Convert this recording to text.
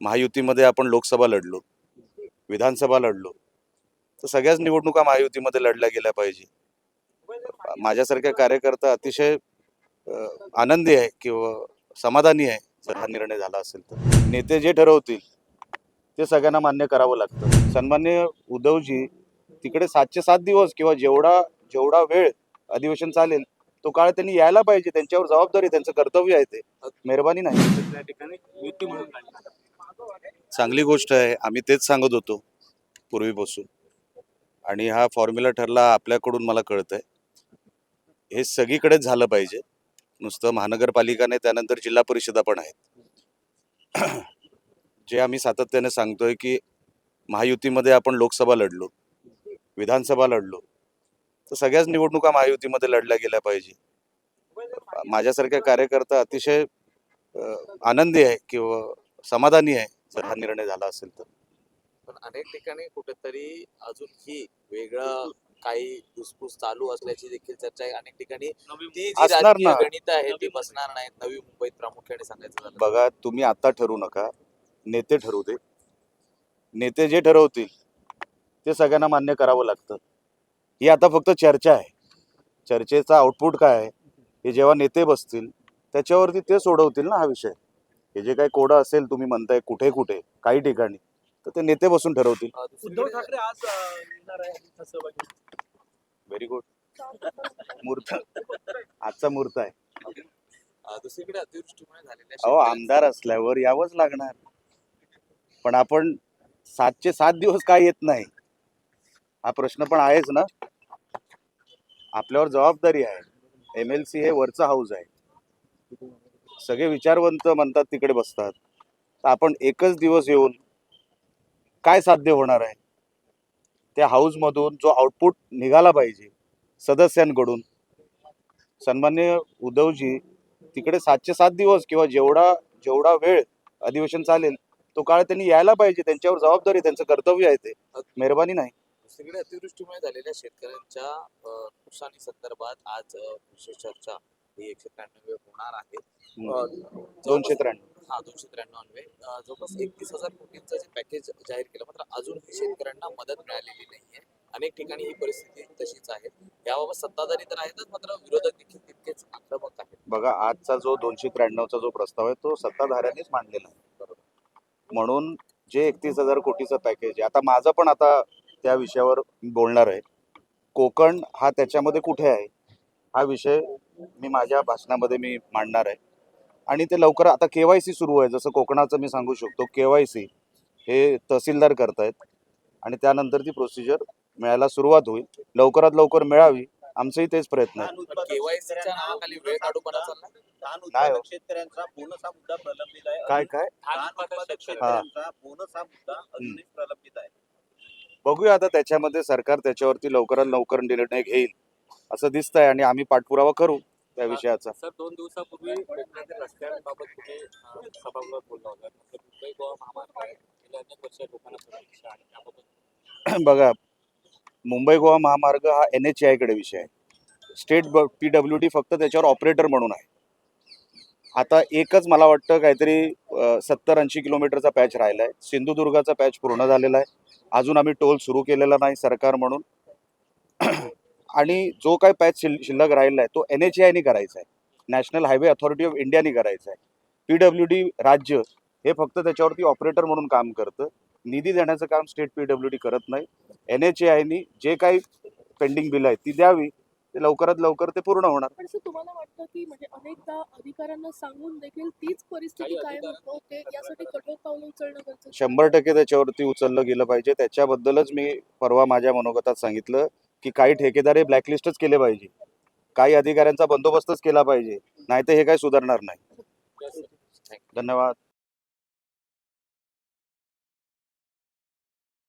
महायुतीमध्ये आपण लोकसभा लढलो विधानसभा लढलो तर सगळ्याच निवडणुका महायुतीमध्ये लढल्या गेल्या पाहिजे. माझ्यासारख्या कार्यकर्ता अतिशय आनंदी आहे किंवा समाधानी आहे जर हा निर्णय झाला असेल तर. नेते जे ठरवतील ते सगळ्यांना मान्य करावं लागतं. सन्मान्य उद्धवजी तिकडे सातशे सात दिवस किंवा जेवढा जेवढा वेळ अधिवेशन चालेल तो काळ त्यांनी यायला पाहिजे. त्यांच्यावर जबाबदारी त्यांचं कर्तव्य आहे ते. मेहरबानी नाही त्या ठिकाणी युती म्हणून राहिली. चांगली गोष्ट आहे आम्ही तेच सांगत होतो पूर्वीपासून. आणि हा फॉर्म्युला ठरला आपल्याकडून मला कळत आहे हे सगळीकडेच झालं पाहिजे. नुसतं महानगरपालिका नाही त्यानंतर जिल्हा परिषदा पण आहेत. जे आम्ही सातत्याने सांगतोय की महायुतीमध्ये आपण लोकसभा लढलो विधानसभा लढलो तर सगळ्याच निवडणुका महायुतीमध्ये लढल्या गेल्या पाहिजे. माझ्यासारख्या कार्यकर्ता अतिशय आनंदी आहे किंवा समाधानी आहे. जर हा निर्णय झाला असेल तर. पण अनेक ठिकाणी कुठेतरी अजूनही वेगळं काही धुसफूस चालू असल्याची देखील चर्चा आहे. अनेक ठिकाणी नवी ती जी असणार राजकीय ना. गणित आहे ती बसणार नाहीत. नवी मुंबईत प्रामुख्याने सांगायचं झालं बघा तुम्ही आता ठरू नका. नेते ठरवू दे. नेते जे ठरवतील ते सगळ्यांना मान्य करावं लागतं. ही आता फक्त चर्चा आहे. चर्चेचा आउटपुट काय आहे? हे जेव्हा नेते बसतील त्याच्यावरती ते सोडवतील ना हा विषय. हे जे काही कोडं असेल तुम्ही म्हणताय कुठे कुठे काही ठिकाणी तर ते नेते बसून ठरवतील. उद्धव ठाकरे आज येणार आहे. व्हेरी गुड मूर्त. आजचा मूर्त आहे. दुसरीकडे अतिवृष्टीमुळे झालेल्या अहो आमदार असल्यावर यावंच लागणार. पण आपण सातशे सात दिवस काय येत नाही हा प्रश्न पण आहेच ना? आपल्यावर जबाबदारी आहे. एम एल सी हे वरचं हाऊस आहे. सगळे विचारवंत म्हणतात तिकडे बसतात. तर आपण एकच दिवस येऊन काय साध्य होणार आहे? त्या हाऊसमधून जो आउटपुट निघाला पाहिजे सदस्यांकडून. सन्मान्य उद्धवजी तिकडे सातशे सात दिवस किंवा जेवढा जेवढा वेळ अधिवेशन चालेल तो काळ त्यांनी यायला पाहिजे. त्यांच्यावर जबाबदारी त्यांचं कर्तव्य आहे ते. मेहरबानी नाही. दुसरीकडे अतिवृष्टीमुळे झालेल्या शेतकऱ्यांच्या नुकसानी संदर्भात आज विशेष चर्चा ही एकशे त्र्याण्णव होणार आहे. दोनशे त्र्याण्णव. हा दोनशे त्र्याण्णव जवळपास एकतीस हजार कोटींचं जे पॅकेज जाहीर केलं मात्र अजूनही शेतकऱ्यांना मदत मिळालेली नाहीये. अनेक ठिकाणी ही परिस्थिती तशीच आहे. याबाबत सत्ताधारी तर आहेतच मात्र विरोधक देखील तितकेच आक्रमक आहेत. बघा आजचा जो दोनशे त्र्याण्णवचा जो प्रस्ताव आहे तो सत्ताधाऱ्यांनीच मांडलेला आहे. म्हणून जे एकतीस हजार कोटीचं पॅकेज आहे आता माझं पण आता त्या विषयावर बोलणार आहे. कोकण हा त्याच्यामध्ये कुठे आहे? हा विषय मी माझ्या भाषणामध्ये मी मांडणार आहे. आणि ते लवकर आता के वाय सी सुरू आहे. जसं कोकणाचं मी सांगू शकतो के वाय सी हे तहसीलदार करतायत. आणि त्यानंतर ती प्रोसिजर मिळायला सुरुवात होईल. लवकरात लवकर मिळावी आमचंही तेच प्रयत्न हो. काय काय? बघूया आता त्याच्यामध्ये सरकार त्याच्यावरती लवकरात लवकर निर्णय घेईल असं दिसतंय. आणि आम्ही पाठपुरावा करू. त्या विषयाचा. सर दोन दिवसापूर्वी रस्त्यांबाबत अं, सभागृहात बोलला होता. म्हणजे मुंबई गोवा महामार्ग गेल्या अनेक वर्ष लोकांना प्रतीक्षा आहे त्याबाबत बघा मुंबई गोवा महामार्ग हा एन एच कडे विषय आहे. स्टेट पी डब्ल्यू डी फक्त त्याच्यावर ऑपरेटर म्हणून आहे. आता एकच मला वाटतं काहीतरी सत्तर ऐंशी किलोमीटरचा पॅच राहिला आहे सिंधुदुर्गाचा पॅच पूर्ण झालेला आहे. अजून आम्ही टोल सुरू केलेला नाही सरकार म्हणून. आणि जो काय पॅच शिल शिल्लक राहिला आहे तो एन एच आयने करायचा आहे. नॅशनल हायवे अथॉरिटी ऑफ इंडियाने करायचा आहे. पी डब्ल्यू डी राज्य हे फक्त त्याच्यावरती ऑपरेटर म्हणून काम करतं. निधी देण्याचं काम स्टेट पी डब्ल्यू डी करत नाही. एन एच आयनी जे काही पेंडिंग बिल आहेत ती द्यावी. ते लवकरात लवकर ते पूर्ण होणार. पण तुम्हाला वाटतं की म्हणजे अनेकदा अधिकाऱ्यांना सांगून देखील तीच परिस्थिती काही कायम होते यासाठी कठोर पावलं उचलणं गरजेचं आहे. शंभर टक्के त्याच्यावरती उचललं गेलं पाहिजे. त्याच्याबद्दलच मी परवा माझ्या मनोगतात सांगितलं. की काही ठेकेदार हे ब्लॅकलिस्टच केले पाहिजे. काही अधिकाऱ्यांचा बंदोबस्तच केला पाहिजे. नाही तर हे काही सुधारणार नाही. धन्यवाद.